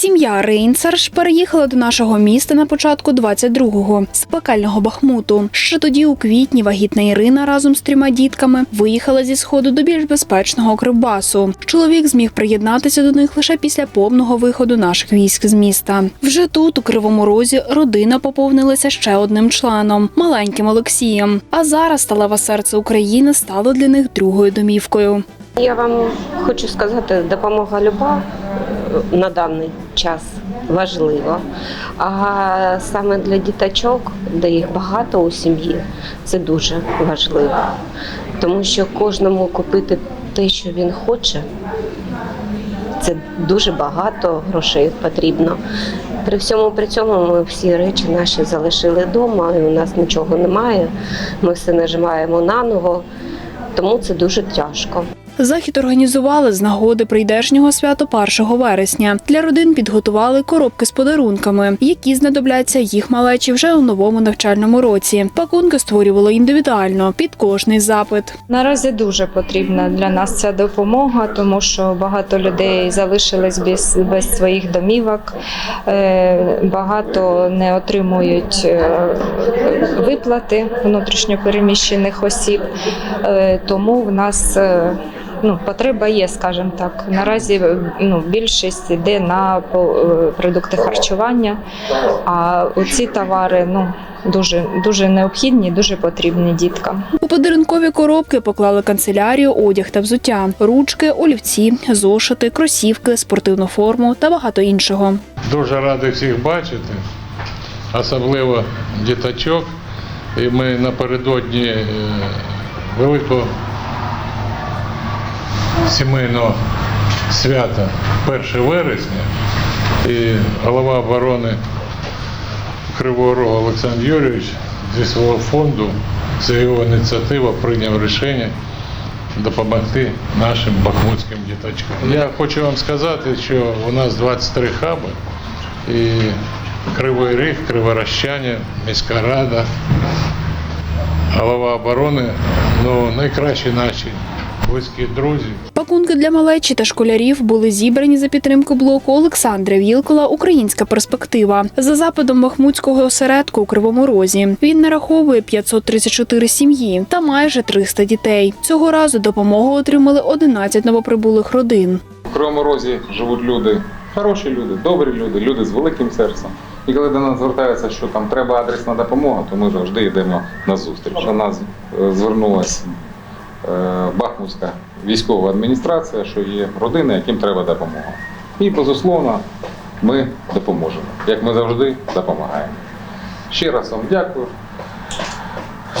Сім'я Рейнцарш переїхала до нашого міста на початку 22-го з пекельного Бахмуту. Ще тоді, у квітні, вагітна Ірина разом з трьома дітками виїхала зі сходу до більш безпечного Кривбасу. Чоловік зміг приєднатися до них лише після повного виходу наших військ з міста. Вже тут, у Кривому Розі, родина поповнилася ще одним членом маленьким Олексієм. А зараз сталеве серце України стало для них другою домівкою. Я вам хочу сказати, допомога люба е, на даний час важлива. А саме для діточок, де їх багато у сім'ї, це дуже важливо. Тому що кожному купити те, що він хоче, це дуже багато грошей потрібно. При всьому при цьому ми всі речі наші залишили вдома, і у нас нічого немає. Ми все нажимаємо наново, тому це дуже тяжко. Захід організували з нагоди прийдешнього свято 1 вересня. Для родин підготували коробки з подарунками, які знадобляться їх малечі вже у новому навчальному році. Пакунки створювали індивідуально під кожний запит. Наразі дуже потрібна для нас ця допомога, тому що багато людей залишились без, без своїх домівок, е, багато не отримують е, виплати внутрішньопереміщених осіб, Е, тому в нас. Ну, потреба є, скажімо так. Наразі ну, більшість йде на по- е, продукти харчування, а ці товари ну, дуже, дуже необхідні, дуже потрібні діткам. У подарункові коробки поклали канцелярію, одяг та взуття, ручки, олівці, зошити, кросівки, спортивну форму та багато іншого. Дуже радий всіх бачити, особливо діточок. І ми напередодні е, великого сімейного свята 1 вересня. І голова оборони Кривого Рогу Олександр Юрійович зі свого фонду, це його ініціатива, прийняв рішення допомогти нашим бахмутським діточкам. Я хочу вам сказати, що у нас 23 хаби і Кривий Ріг, Криворощання, міська рада, голова оборони, ну найкращі наші близькі друзі. Пакунки для малечі та школярів були зібрані за підтримку блоку Олександра Вілкола Українська перспектива за западом Бахмутського осередку у Кривому Розі. Він нараховує 534 сім'ї та майже 300 дітей. Цього разу допомогу отримали 11 новоприбулих родин. В Кривому Розі живуть люди, хороші люди, добрі люди, люди з великим серцем. І коли до нас звертаються, що там треба адресна допомога, то ми завжди йдемо на зустріч. До нас е, звернулася Бахмутська військова адміністрація, що є родини, яким треба допомога. І, безусловно, ми допоможемо. Як ми завжди допомагаємо. Ще раз вам дякую.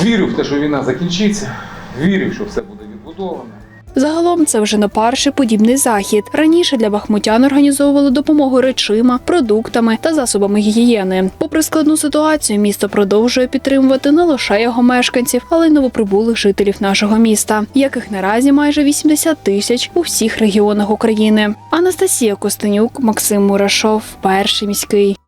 Вірю в те, що війна закінчиться. Вірю, що все буде відбудоване. Загалом це вже не перший подібний захід. Раніше для бахмутян організовували допомогу речима, продуктами та засобами гігієни. Попри складну ситуацію, місто продовжує підтримувати не лише його мешканців, але й новоприбулих жителів нашого міста, яких наразі майже 80 тисяч у всіх регіонах України. Анастасія Костенюк, Максим Мурашов, перший міський.